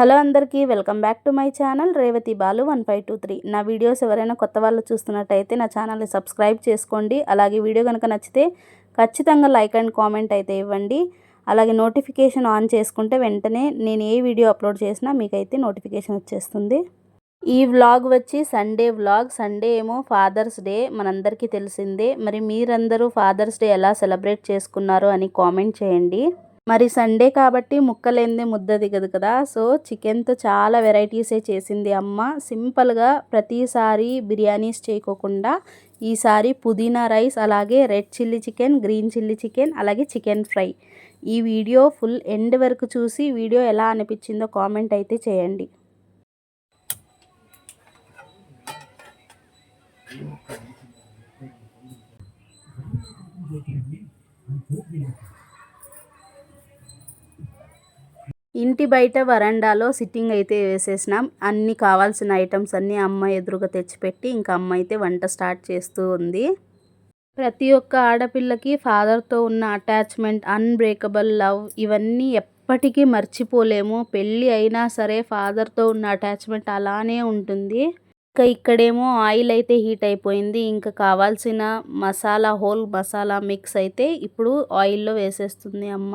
Hello అందరికీ welcome back to my channel Revathi Balu one five two three. నా videos ఎవరైనా కొత్త వాళ్ళు చూస్తున్నట్టయితే నా ఛానల్ని సబ్స్క్రైబ్ చేసుకోండి. అలాగే వీడియో కనుక నచ్చితే ఖచ్చితంగా లైక్ అండ్ కామెంట్ అయితే ఇవ్వండి. అలాగే నోటిఫికేషన్ ఆన్ చేసుకుంటే వెంటనే నేను ఏ వీడియో అప్లోడ్ చేసినా మీకైతే నోటిఫికేషన్ వచ్చేస్తుంది. ఈ వ్లాగ్ వచ్చి సండే వ్లాగ్. సండే ఏమో ఫాదర్స్ డే. మనందరికీ తెలిసిందే. మరి మీరందరూ ఫాదర్స్ డే ఎలా సెలబ్రేట్ చేసుకున్నారు అని కామెంట్ చేయండి. మరి సండే కాబట్టి ముక్కలేందే ముద్ద దిగదు కదా. సో చికెన్తో చాలా వెరైటీసే చేసింది అమ్మ. సింపుల్గా ప్రతిసారి బిర్యానీస్ చేయకోకుండా ఈసారి పుదీనా రైస్ అలాగే red chilli chicken green chilli chicken అలాగే చికెన్ ఫ్రై. ఈ వీడియో ఫుల్ ఎండ్ వరకు చూసి వీడియో ఎలా అనిపించిందో కామెంట్ అయితే చేయండి. ఇంటి బయట వరండాలో సిట్టింగ్ అయితే వేసేసినాం. అన్ని కావాల్సిన ఐటమ్స్ అన్నీ అమ్మ ఎదురుగా తెచ్చిపెట్టి ఇంకా అమ్మ అయితే వంట స్టార్ట్ చేస్తూ ఉంది. ప్రతి ఒక్క ఆడపిల్లకి ఫాదర్తో ఉన్న అటాచ్మెంట్ అన్బ్రేకబుల్ లవ్ ఇవన్నీ ఎప్పటికీ మర్చిపోలేము. పెళ్ళి అయినా సరే ఫాదర్తో ఉన్న అటాచ్మెంట్ అలానే ఉంటుంది. ఇంకా ఇక్కడేమో ఆయిల్ అయితే హీట్ అయిపోయింది. ఇంకా కావాల్సిన మసాలా హోల్ మసాలా మిక్స్ అయితే ఇప్పుడు ఆయిల్లో వేసేస్తుంది అమ్మ.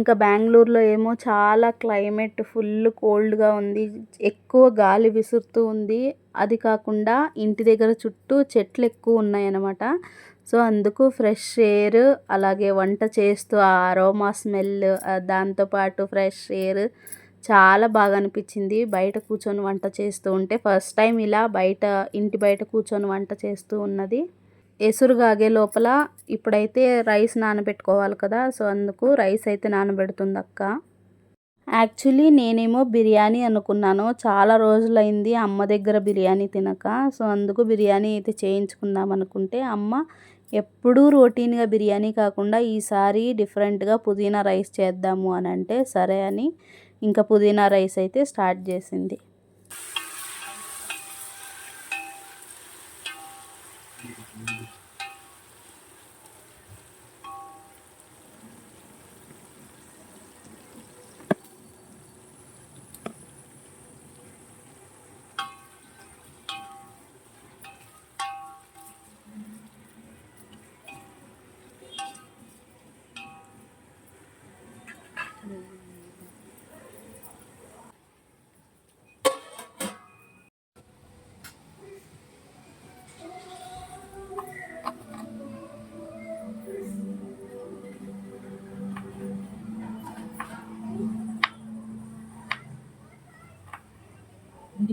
ఇంకా బెంగళూరులో ఏమో చాలా క్లైమేట్ ఫుల్ కోల్డ్గా ఉంది. ఎక్కువ గాలి విసురుతూ ఉంది. అది కాకుండా ఇంటి దగ్గర చుట్టూ చెట్లు ఎక్కువ ఉన్నాయన్నమాట. సో అందుకు ఫ్రెష్ ఎయిర్ అలాగే వంట చేస్తూ ఆ అరోమా స్మెల్ దాంతోపాటు ఫ్రెష్ ఎయిర్ చాలా బాగా అనిపించింది. బయట కూర్చొని వంట చేస్తూ ఉంటే ఫస్ట్ టైం ఇలా బయట ఇంటి బయట కూర్చొని వంట చేస్తూ ఉన్నది. ఎసురుగాగే లోపల ఇప్పుడైతే రైస్ నానబెట్టుకోవాలి కదా సో అందుకు రైస్ అయితే నానబెడుతుంది అక్క యాక్చువల్లీ నేనేమో బిర్యానీ అనుకున్నాను. చాలా రోజులైంది అమ్మ దగ్గర బిర్యానీ తినక సో అందుకు బిర్యానీ అయితే చేయించుకుందాం అనుకుంటే అమ్మ ఎప్పుడూ రొటీన్గా బిర్యానీ కాకుండా ఈసారి డిఫరెంట్గా పుదీనా రైస్ చేద్దాము అని అంటే సరే అని ఇంకా పుదీనా రైస్ అయితే స్టార్ట్ చేసింది.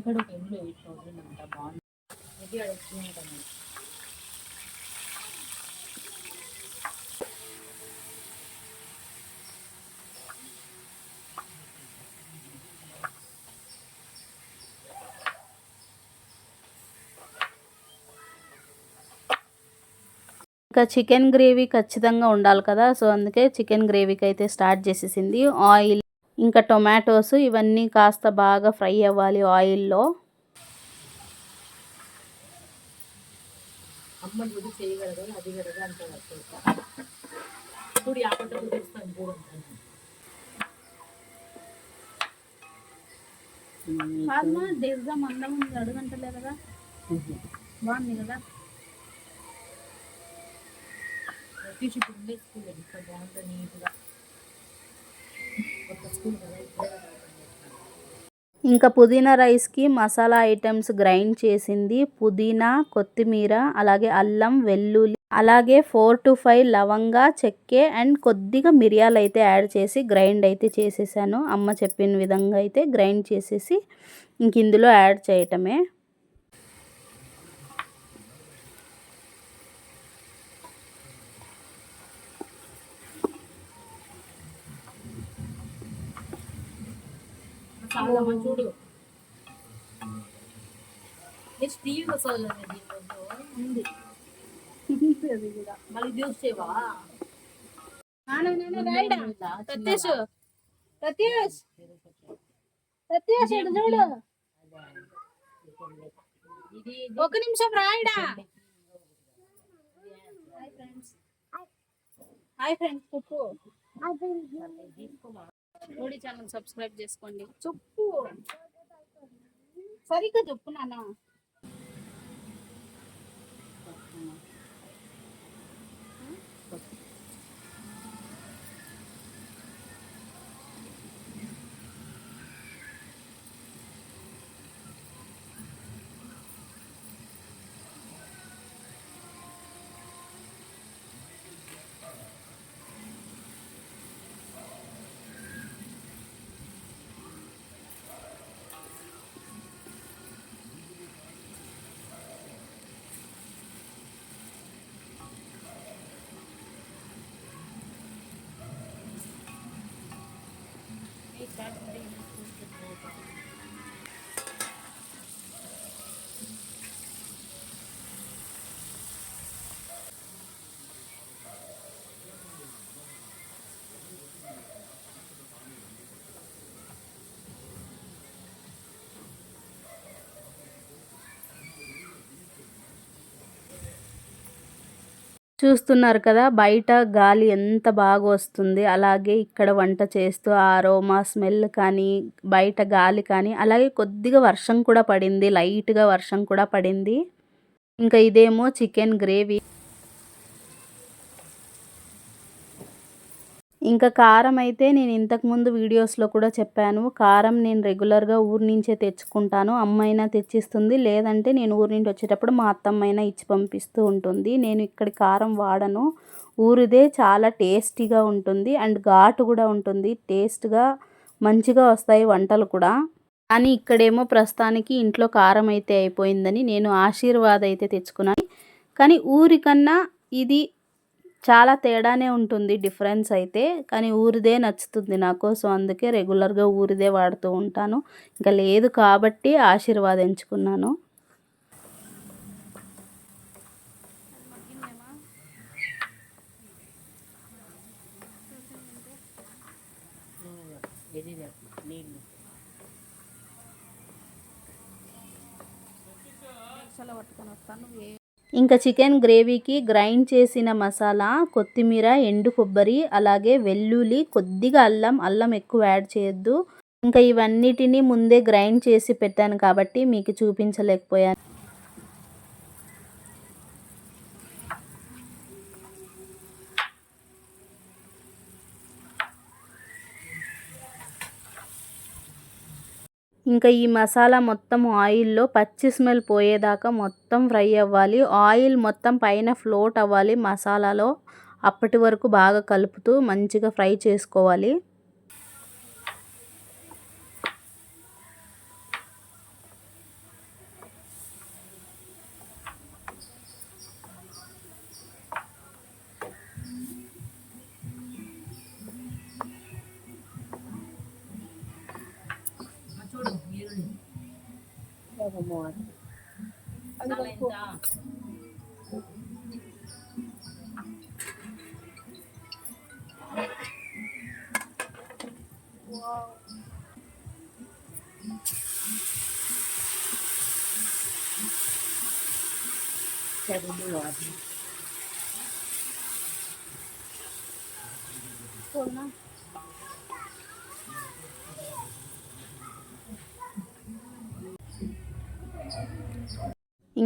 ఇక్కడ ఒక ఇంట్లో ఎయిట్ థౌసండ్ అంట బాగుంది. ఇది అడుగుతున్నాను ఇంకా చికెన్ గ్రేవీ ఖచ్చితంగా ఉండాలి కదా సో అందుకే చికెన్ గ్రేవీకి అయితే స్టార్ట్ చేసేసింది. ఆయిల్ ఇంకా టొమాటోస్ ఇవన్నీ కాస్త బాగా ఫ్రై అవ్వాలి ఆయిల్లో. బాగుంది కదా? ఇప్పుడు బాగుంటుంది నీట్గా. ఇంకా పుదీనా రైస్కి మసాలా ఐటమ్స్ గ్రైండ్ చేసింది. పుదీనా కొత్తిమీర అలాగే అల్లం వెల్లుల్లి అలాగే ఫోర్ టు ఫైవ్ లవంగా చెక్కే అండ్ కొద్దిగా మిరియాలు అయితే యాడ్ చేసి గ్రైండ్ అయితే చేసేసాను. అమ్మ చెప్పిన విధంగా అయితే గ్రైండ్ చేసేసి ఇంక ఇందులో యాడ్ చేయటమే. చాలమ్మా చూడు. నెక్స్ట్ టీవీ వస్తుంది ఉంది. అది కూడా మళ్ళీ ఇటు చూడు. ఒక నిమిషం రాయడా? హాయ్ ఫ్రెండ్స్ చెప్పు. మోడీ ఛానల్ సబ్స్క్రైబ్ చేసుకోండి. చెప్పు. సరిగ్గా చెప్పు నాన్న. చూస్తున్నారు కదా బయట గాలి ఎంత బాగా వస్తుంది. అలాగే ఇక్కడ వంట చేస్తూ ఆ రోమా స్మెల్ కానీ బయట గాలి కానీ అలాగే కొద్దిగా వర్షం కూడా పడింది. లైట్గా వర్షం కూడా పడింది. ఇంకా ఇదేమో చికెన్ గ్రేవీ. ఇంకా కారం అయితే నేను ఇంతకుముందు వీడియోస్లో కూడా చెప్పాను. కారం నేను రెగ్యులర్గా ఊరి నుంచే తెచ్చుకుంటాను. అమ్మైనా తెచ్చిస్తుంది. లేదంటే నేను ఊరి నుండి వచ్చేటప్పుడు మా అత్తమ్మైనా ఇచ్చి పంపిస్తూ ఉంటుంది. నేను ఇక్కడ కారం వాడను. ఊరిదే చాలా టేస్టీగా ఉంటుంది. అండ్ ఘాటు కూడా ఉంటుంది. టేస్ట్గా మంచిగా వస్తాయి వంటలు కూడా. కానీ ఇక్కడేమో ప్రస్తుతానికి ఇంట్లో కారం అయితే అయిపోయిందని నేను ఆశీర్వాద్ అయితే తెచ్చుకున్నాను. కానీ ఊరికన్నా ఇది చాలా తేడానే ఉంటుంది డిఫరెన్స్ అయితే కానీ ఊరిదే నచ్చుతుంది నాకు. సో అందుకే రెగ్యులర్గా ఊరిదే వాడుతూ ఉంటాను. ఇంకా లేదు కాబట్టి ఆశీర్వాద్ ఎంచుకున్నాను ఇంకా చికెన్ గ్రేవీకి గ్రైండ్ చేసిన మసాలా కొత్తిమీర ఎండు కొబ్బరి అలాగే వెల్లుల్లి కొద్దిగా అల్లం అల్లం ఎక్కువ యాడ్ చేయొద్దు. ఇంకా ఇవన్నిటిని ముందే గ్రైండ్ చేసి పెట్టాను కాబట్టి మీకు చూపించలేకపోయాను. ఇంకా ఈ మసాలా మొత్తం ఆయిల్లో పచ్చి స్మెల్ పోయేదాకా మొత్తం ఫ్రై అవ్వాలి. ఆయిల్ మొత్తం పైన ఫ్లోట్ అవ్వాలి మసాలాలో. అప్పటి వరకు బాగా కలుపుతూ మంచిగా ఫ్రై చేసుకోవాలి. చాలా ఎంత? చదువు అది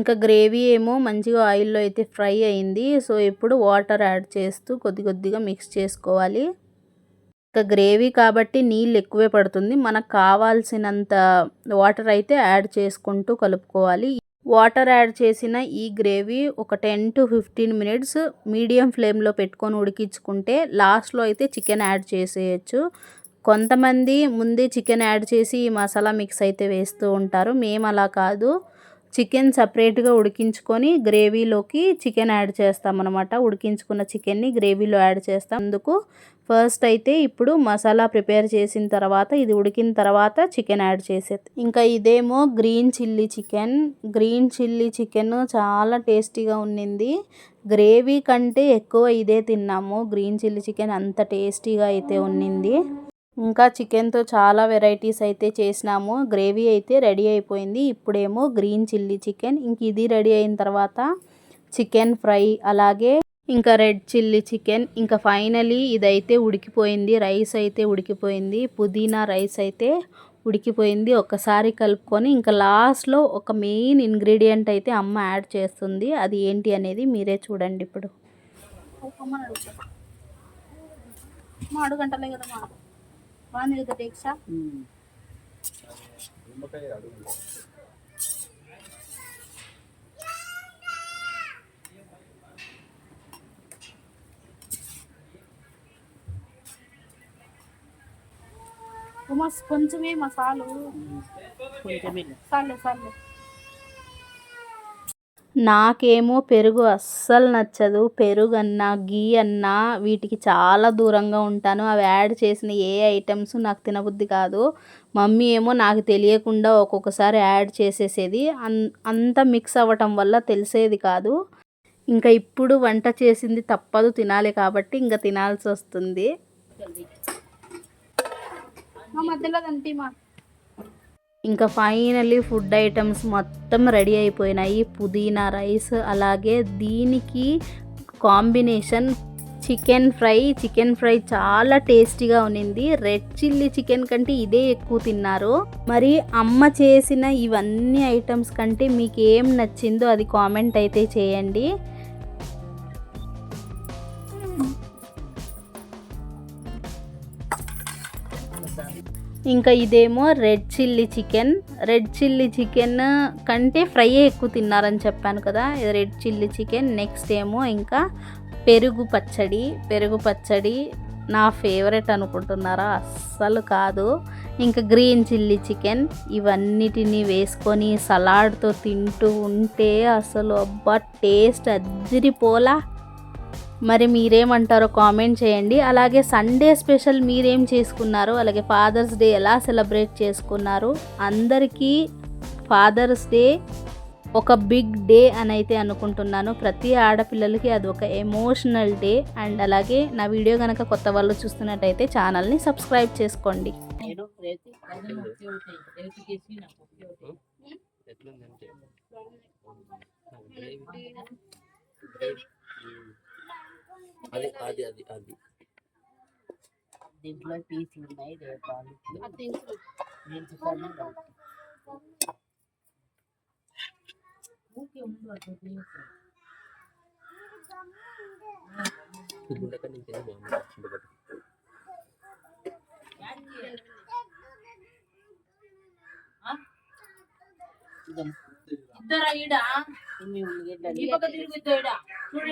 ఇంకా గ్రేవీ ఏమో మంచిగా ఆయిల్లో అయితే ఫ్రై అయింది. సో ఇప్పుడు వాటర్ యాడ్ చేస్తూ కొద్ది కొద్దిగా మిక్స్ చేసుకోవాలి. ఇంకా గ్రేవీ కాబట్టి నీళ్ళు ఎక్కువే పడుతుంది. మనకు కావాల్సినంత వాటర్ అయితే యాడ్ చేసుకుంటూ కలుపుకోవాలి. వాటర్ యాడ్ చేసిన ఈ గ్రేవీ ఒక ten to fifteen minutes medium ఫ్లేమ్లో పెట్టుకొని ఉడికించుకుంటే లాస్ట్లో అయితే చికెన్ యాడ్ చేసేయచ్చు. కొంతమంది ముందే చికెన్ యాడ్ చేసి ఈ మసాలా మిక్స్ అయితే వేస్తూ ఉంటారు. మేము అలా కాదు. చికెన్ సపరేట్గా ఉడికించుకొని గ్రేవీలోకి చికెన్ యాడ్ చేస్తామన్నమాట. ఉడికించుకున్న చికెన్ని గ్రేవీలో యాడ్ చేస్తాం. అందుకు ఫస్ట్ అయితే ఇప్పుడు మసాలా ప్రిపేర్ చేసిన తర్వాత ఇది ఉడికిన తర్వాత చికెన్ యాడ్ చేసేది. ఇంకా ఇదేమో green chilli chicken. Green chilli chicken చాలా టేస్టీగా ఉండింది గ్రేవీ కంటే ఎక్కువ ఇదే తిన్నాము. గ్రీన్ చిల్లీ చికెన్ అంత టేస్టీగా అయితే ఉన్నింది. ఇంకా చికెన్తో చాలా వెరైటీస్ అయితే చేసినాము. గ్రేవీ అయితే రెడీ అయిపోయింది. ఇప్పుడేమో గ్రీన్ చిల్లీ చికెన్. ఇంక ఇది రెడీ అయిన తర్వాత చికెన్ ఫ్రై అలాగే ఇంకా రెడ్ చిల్లీ చికెన్. ఇంకా ఫైనలీ ఇదైతే ఉడికిపోయింది. రైస్ అయితే ఉడికిపోయింది. పుదీనా రైస్ అయితే ఉడికిపోయింది. ఒకసారి కలుపుకొని ఇంకా లాస్ట్లో ఒక మెయిన్ ఇంగ్రీడియంట్ అయితే అమ్మ యాడ్ చేస్తుంది. అది ఏంటి అనేది మీరే చూడండి ఇప్పుడు. మా అడుగంటలే కదా మా బాగుంది కదా టేక్సా ఉమస్ కొంచెమే మసాలు కొంచెమే. సార్లే సార్లే నాకేమో పెరుగు అస్సలు నచ్చదు. పెరుగు అన్నా గీ అన్నా వీటికి చాలా దూరంగా ఉంటాను. అవి యాడ్ చేసిన ఏ ఐటమ్స్ నాకు తినబుద్ధి కాదు. మమ్మీ ఏమో నాకు తెలియకుండా ఒక్కొక్కసారి యాడ్ చేసేసేది. అన్ అంత మిక్స్ అవ్వటం వల్ల తెలిసేది కాదు. ఇంకా ఇప్పుడు వంట చేసింది తప్పదు తినాలి కాబట్టి ఇంకా తినాల్సి వస్తుంది. మధ్యలో మా ఇంకా ఫైనల్లీ ఫుడ్ ఐటమ్స్ మొత్తం రెడీ అయిపోయినాయి. పుదీనా రైస్ అలాగే దీనికి combination chicken fry. Chicken fry చాలా టేస్టీగా ఉన్నింది. రెడ్ చిల్లీ చికెన్ కంటే ఇదే ఎక్కువ తిన్నారు. మరి అమ్మ చేసిన ఇవన్నీ ఐటమ్స్ కంటే మీకు ఏం నచ్చిందో అది కామెంట్ అయితే చేయండి. ఇంకా ఇదేమో red chilli chicken. Red chilli chicken కంటే ఫ్రై ఎక్కువ తిన్నారని చెప్పాను కదా. Red chilli chicken. నెక్స్ట్ ఏమో ఇంకా పెరుగు పచ్చడి. పెరుగు పచ్చడి నా ఫేవరెట్ అనుకుంటున్నారా? అస్సలు కాదు. ఇంకా గ్రీన్ చిల్లీ చికెన్. ఇవన్నిటిని వేసుకొని సలాడ్తో తింటూ ఉంటే అసలు అబ్బా టేస్ట్ అద్దిరిపోలా మరి మీరేమంటారో కామెంట్ చేయండి. అలాగే సండే స్పెషల్ మీరేం చేసుకున్నారు? అలాగే ఫాదర్స్ డే ఎలా సెలబ్రేట్ చేసుకున్నారు? అందరికీ ఫాదర్స్ డే ఒక బిగ్ డే అని అయితే అనుకుంటున్నాను. ప్రతి ఆడపిల్లలకి అది ఒక ఎమోషనల్ డే. అండ్ అలాగే నా వీడియో కనుక కొత్త వాళ్ళు చూస్తున్నట్టయితే ఛానల్ని సబ్స్క్రైబ్ చేసుకోండి నేను రేపు పైన ఒకే ఒకటి రేపు చేసి నాకు ఒకే ఒకటి ఎట్లుందంటే అది అది అది అది. దీంట్లో పీసులు ఉన్నాయి రేపాలు దించుకొని బాగుంది ఇద్దరా ఈడ? ఇన్ని ఉల్లిగడ్డలు ఈ పక్క ఈడ. చూడు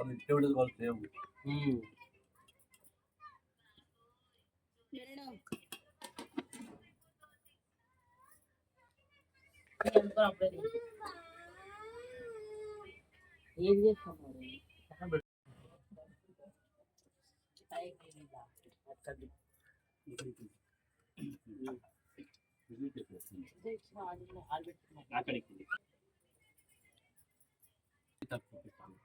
వాళ్ళు ఇచ్చేవాడు వాళ్ళు అప్పుడే ఏం చేస్తాం మరి? అక్కడికి పెట్టాను. నేను దాచుకోలేదు Cheers. Just వేసుకున్నాం మేము. నో గ్లాస్ చెప్పుతో కొట్టాను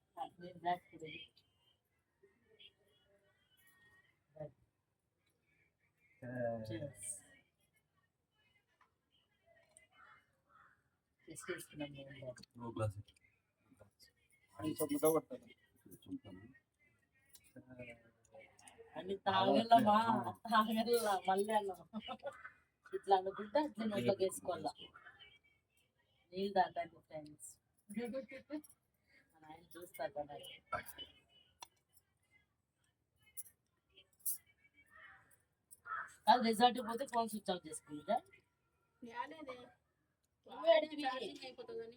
చూస్తాను అన్ని తాగలమా తాగల మళ్ళీ అన్నం ఇట్లా అనుకుంటే అట్లా నోట్లోకి వేసుకోవాలా నీళ్ళు తాగండి ఫ్రెండ్స్ రిజల్ట్ పోతే ఫోన్ స్విచ్ ఆఫ్ చేసుకుంటా నువ్వే అడిగివి. అయిపోతుందని